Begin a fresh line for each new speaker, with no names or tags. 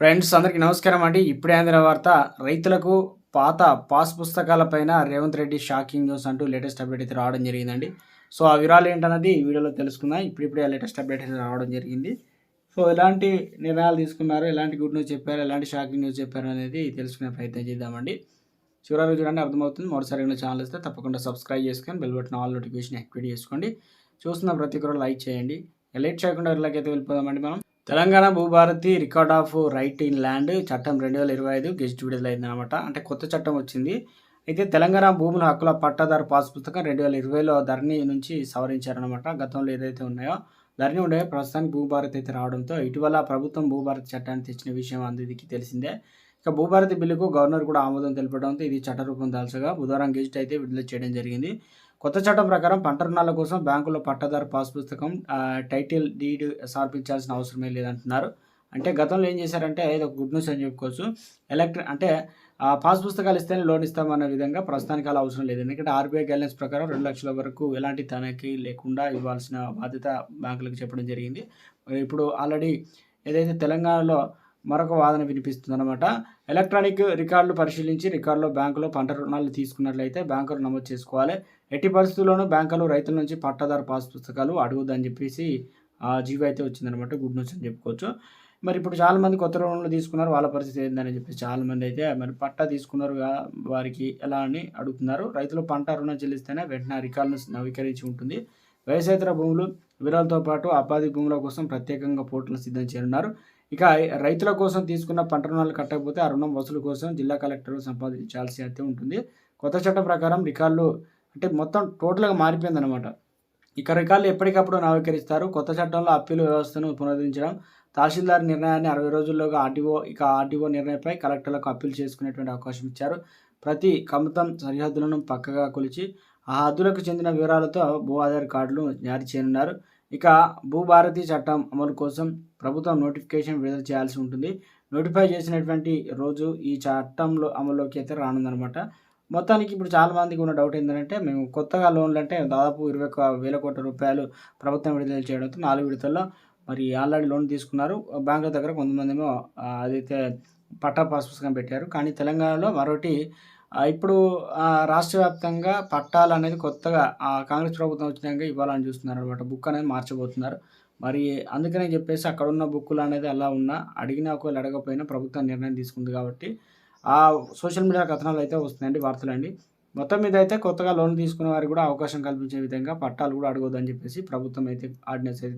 Friends అందరికీ నమస్కారం అండి. ఇప్పుడే అందిన వార్త రైతులకు పాత పాస్ పుస్తకాలపైన రేవంత్ రెడ్డి షాకింగ్ న్యూస్ అంటూ లేటెస్ట్ అప్డేట్ అయితే రావడం జరిగిందండి. సో ఆ వివరాలు ఏంటన్నది ఈ వీడియోలో తెలుసుకుందాం. ఇప్పుడిప్పుడే ఆ లేటెస్ట్ అప్డేట్ అయితే రావడం జరిగింది. సో ఎలాంటి నిర్ణయాలు తీసుకున్నారు ఎలాంటి గుడ్ న్యూస్ చెప్పారు ఎలాంటి షాకింగ్ న్యూస్ చెప్పారు అనేది తెలుసుకునే ప్రయత్నం చేద్దామండి. చివరి చూడండి అర్థమవుతుంది. మరోసారి ఏమైనా ఛానల్ వస్తే తప్పకుండా సబ్స్క్రైబ్ చేసుకొని bell button all notification activate చేసుకోండి. చూస్తున్న ప్రతి ఒక్కరు లైక్ చేయండి. లేట్ చేయకుండా అయితే వెళ్ళిపోదామండి మనం? Telangana Bhubharati record of right in land చట్టం రెండు వేల ఇరవై ఐదు గెస్ట్ విడుదల అయిందనమాట అంటే కొత్త చట్టం వచ్చింది. అయితే తెలంగాణ భూముల హక్కుల పట్టాదారు పాస్ పుస్తకం రెండు వేల ఇరవైలో ధరణి నుంచి సవరించారనమాట గతంలో ఏదైతే ఉన్నాయో ధరణి ఉండే ప్రస్తుతానికి భూభారతి అయితే రావడంతో ఇటీవల ప్రభుత్వం భూభారతి చట్టాన్ని తెచ్చిన విషయం అందరికీ తెలిసిందే. ఇక భూభారతి బిల్లుకు గవర్నర్ కూడా ఆమోదం తెలపడంతో ఇది చట్టరూపం దాల్చగా బుధవారం గెజిట్ అయితే విడుదల చేయడం జరిగింది. కొత్త చట్టం ప్రకారం పంట రుణాల కోసం బ్యాంకులో పట్టాదారు పాస్ పుస్తకం టైటిల్ డీడ్ సమర్పించాల్సిన అవసరమే లేదంటున్నారు. అంటే గతంలో ఏం చేశారంటే ఇది ఒక గుడ్ న్యూస్ అని చెప్పుకోవచ్చు. ఎలక్ట్రిక్ అంటే పాస్ పుస్తకాలు ఇస్తేనే లోన్ ఇస్తామన్న విధంగా ప్రస్తుతానికి అలా అవసరం లేదు. ఎందుకంటే ఆర్బీఐ గైడ్లైన్స్ ప్రకారం రెండు లక్షల వరకు ఎలాంటి తనఖీ లేకుండా ఇవ్వాల్సిన బాధ్యత బ్యాంకులకు చెప్పడం జరిగింది. ఇప్పుడు ఆల్రెడీ ఏదైతే తెలంగాణలో మరొక వాదన వినిపిస్తుందన్నమాట. ఎలక్ట్రానిక్ రికార్డులు పరిశీలించి రికార్డులో బ్యాంకులో పంట రుణాలు తీసుకున్నట్లయితే బ్యాంకులు నమోదు చేసుకోవాలి. ఎట్టి పరిస్థితుల్లోనూ బ్యాంకులు రైతుల నుంచి పట్టాదారు పాస్ పుస్తకాలు అడుగుద్దని చెప్పేసి జీవో అయితే వచ్చిందనమాట గుడ్ న్యూస్ అని చెప్పుకోవచ్చు. మరి ఇప్పుడు చాలామంది కొత్త రుణాలు తీసుకున్నారు. వాళ్ళ పరిస్థితి ఏందని చెప్పేసి చాలామంది అయితే మరి పట్టా తీసుకున్నారు వారికి ఎలా అని అడుగుతున్నారు. రైతులు పంట రుణం చెల్లిస్తేనే వెంటనే రికార్డును నవీకరించి ఉంటుంది. వ్యవసాయేతర భూములు వివరాలతో పాటు అపాధి భూముల కోసం ప్రత్యేకంగా పోర్టులు సిద్ధం చేయనున్నారు. ఇక రైతుల కోసం తీసుకున్న పంట రుణాలు కట్టకపోతే ఆ రుణం వసూలు కోసం జిల్లా కలెక్టర్ సంపాదించాల్సి అయితే ఉంటుంది. కొత్త చట్టం ప్రకారం రికార్డులు అంటే మొత్తం టోటల్గా మారిపోయింది అనమాట ఇక రికార్డులు ఎప్పటికప్పుడు నవీకరిస్తారు. కొత్త చట్టంలో అప్పీలు వ్యవస్థను పునరుద్ధరించడం తహసీల్దార్ నిర్ణయాన్ని అరవై రోజుల్లోగా ఆర్టీఓ ఇక ఆర్టీఓ నిర్ణయంపై కలెక్టర్లకు అప్పీల్ చేసుకునేటువంటి అవకాశం ఇచ్చారు. ప్రతి కమతం సరిహద్దులను పక్కగా కొలిచి ఆ హద్దులకు చెందిన వివరాలతో భూ ఆధార్ కార్డులు జారీ చేయనున్నారు. ఇక భూభారతి చట్టం అమలు కోసం ప్రభుత్వం నోటిఫికేషన్ విడుదల చేయాల్సి ఉంటుంది. నోటిఫై చేసినటువంటి రోజు ఈ చట్టంలో అమల్లోకి అయితే రానుందనమాట మొత్తానికి ఇప్పుడు చాలామందికి ఉన్న డౌట్ ఏంటంటే మేము కొత్తగా లోన్లు అంటే దాదాపు ఇరవై వేల కోట్ల రూపాయలు ప్రభుత్వం విడుదల చేయడంతో నాలుగు విడతల్లో మరి ఆల్రెడీ లోన్ తీసుకున్నారు. బ్యాంకుల దగ్గర కొంతమంది ఏమో అదైతే పట్టా పాస్ పుస్తకం పెట్టారు. కానీ తెలంగాణలో మరొకటి ఇప్పుడు రాష్ట్ర వ్యాప్తంగా పట్టాలు అనేది కొత్తగా కాంగ్రెస్ ప్రభుత్వం వచ్చినాక ఇవ్వాలని చూస్తున్నారు అనమాట బుక్ అనేది మార్చబోతున్నారు. మరి అందుకనే చెప్పేసి అక్కడ ఉన్న బుక్కులు అనేది అలా ఉన్నా అడిగినా ఒకవేళ అడగకపోయినా ప్రభుత్వం నిర్ణయం తీసుకుంది కాబట్టి ఆ సోషల్ మీడియా కథనాలు అయితే వస్తున్నాయండి వార్తలు అండి. మొత్తం మీద అయితే కొత్తగా లోన్ తీసుకునే వారికి కూడా అవకాశం కల్పించే విధంగా పట్టాలు కూడా అడగొద్దని చెప్పేసి ప్రభుత్వం అయితే ఆర్డినెన్స్ అయితే